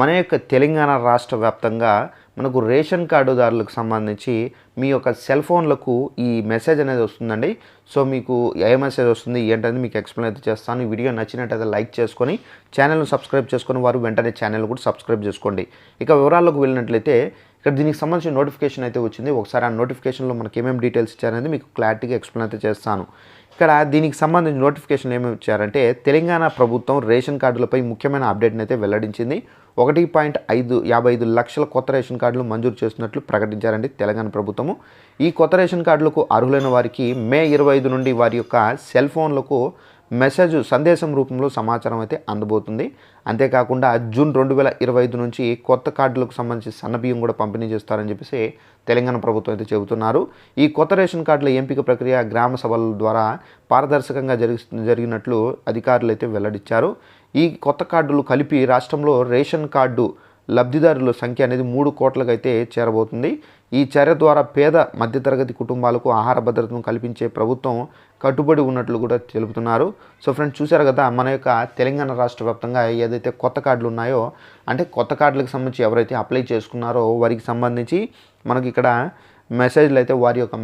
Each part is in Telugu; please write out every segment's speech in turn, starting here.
మన యొక్క తెలంగాణ రాష్ట్ర వ్యాప్తంగా మనకు రేషన్ కార్డుదారులకు సంబంధించి మీ యొక్క సెల్ ఫోన్లకు ఈ మెసేజ్ అనేది వస్తుందండి. సో మీకు ఏ మెసేజ్ వస్తుంది ఏంటనేది మీకు ఎక్స్ప్లెయిన్ అయితే చేస్తాను. ఈ వీడియో నచ్చినట్టయితే లైక్ చేసుకొని ఛానల్ను సబ్స్క్రైబ్ చేసుకొని వారు వెంటనే ఛానల్ కూడా సబ్స్క్రైబ్ చేసుకోండి. ఇక వివరాల్లోకి వెళ్ళినట్లయితే ఇక్కడ దీనికి సంబంధించిన నోటిఫికేషన్ అయితే వచ్చింది. ఒకసారి ఆ నోటిఫికేషన్లో మనకి ఏమేమి డీటెయిల్స్ ఇచ్చారనేది మీకు క్లారిటీగా ఎక్స్ప్లెయిన్ అయితే చేస్తాను. ఇక్కడ దీనికి సంబంధించిన నోటిఫికేషన్ ఏమేమి ఇచ్చారంటే తెలంగాణ ప్రభుత్వం రేషన్ కార్డులపై ముఖ్యమైన అప్డేట్ని అయితే వెల్లడించింది. ఒకటి పాయింట్ ఐదు యాభై ఐదు లక్షల కొత్త రేషన్ కార్డులు మంజూరు చేస్తున్నట్లు ప్రకటించారండి తెలంగాణ ప్రభుత్వము. ఈ కొత్త రేషన్ కార్డులకు అర్హులైన వారికి మే ఇరవై ఐదు నుండి వారి యొక్క సెల్ ఫోన్లకు మెసేజ్ సందేశం రూపంలో సమాచారం అయితే అందబోతుంది. అంతేకాకుండా జూన్ రెండు వేల ఇరవై ఐదు నుంచి కొత్త కార్డులకు సంబంధించి సన్నబియ్యం కూడా పంపిణీ చేస్తారని చెప్పేసి తెలంగాణ ప్రభుత్వం అయితే చెబుతున్నారు. ఈ కొత్త రేషన్ కార్డుల ఎంపిక ప్రక్రియ గ్రామ సభల ద్వారా పారదర్శకంగా జరిగి జరిగినట్లు అధికారులు అయితే వెల్లడించారు. ఈ కొత్త కార్డులు కలిపి రాష్ట్రంలో రేషన్ కార్డు లబ్ధిదారుల సంఖ్య అనేది మూడు కోట్లకైతే చేరబోతుంది. ఈ చర్య ద్వారా పేద మధ్యతరగతి కుటుంబాలకు ఆహార భద్రతను కల్పించే ప్రభుత్వం కట్టుబడి ఉన్నట్లు కూడా తెలుపుతున్నారు. సో ఫ్రెండ్స్ చూశారు కదా మన యొక్క తెలంగాణ రాష్ట్ర వ్యాప్తంగా ఏదైతే కొత్త కార్డులు ఉన్నాయో అంటే కొత్త కార్డులకు సంబంధించి ఎవరైతే అప్లై చేసుకున్నారో వారికి సంబంధించి మనకి ఇక్కడ మెసేజ్లు అయితే వారి యొక్క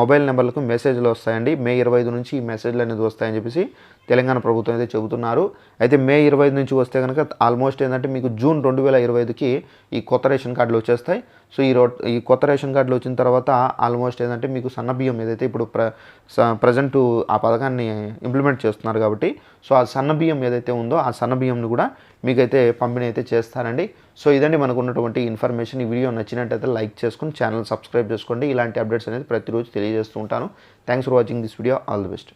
మొబైల్ నెంబర్లకు మెసేజ్లు వస్తాయండి. మే ఇరవై ఐదు నుంచి ఈ మెసేజ్లు అనేది వస్తాయని చెప్పేసి తెలంగాణ ప్రభుత్వం అయితే చెబుతున్నారు. అయితే మే ఇరవై ఐదు నుంచి వస్తే కనుక ఆల్మోస్ట్ ఏంటంటే మీకు జూన్ రెండు వేల ఇరవై ఐదుకి ఈ కొత్త రేషన్ కార్డులు వచ్చేస్తాయి. సో ఈ రో ఈ కొత్త రేషన్ కార్డులు వచ్చిన తర్వాత ఆల్మోస్ట్ ఏంటంటే మీకు సన్న బియ్యం ఏదైతే ఇప్పుడు ప్ర ప్రజెంట్ ఆ పథకాన్ని ఇంప్లిమెంట్ చేస్తున్నారు కాబట్టి సో ఆ సన్న బియ్యం ఏదైతే ఉందో ఆ సన్న బియ్యంని కూడా మీకైతే పంపిణీ అయితే చేస్తారండి. సో ఇదండి మనకు ఉన్నటువంటి ఇన్ఫర్మేషన్. ఈ వీడియో నచ్చినట్టయితే లైక్ చేసుకుని ఛానల్ సబ్స్క్రైబ్ చేసుకోండి. ఇలాంటి అప్డేట్స్ అనేది ప్రతిరోజు తెలియజేస్తూ ఉంటాను. Thanks for watching this video all the best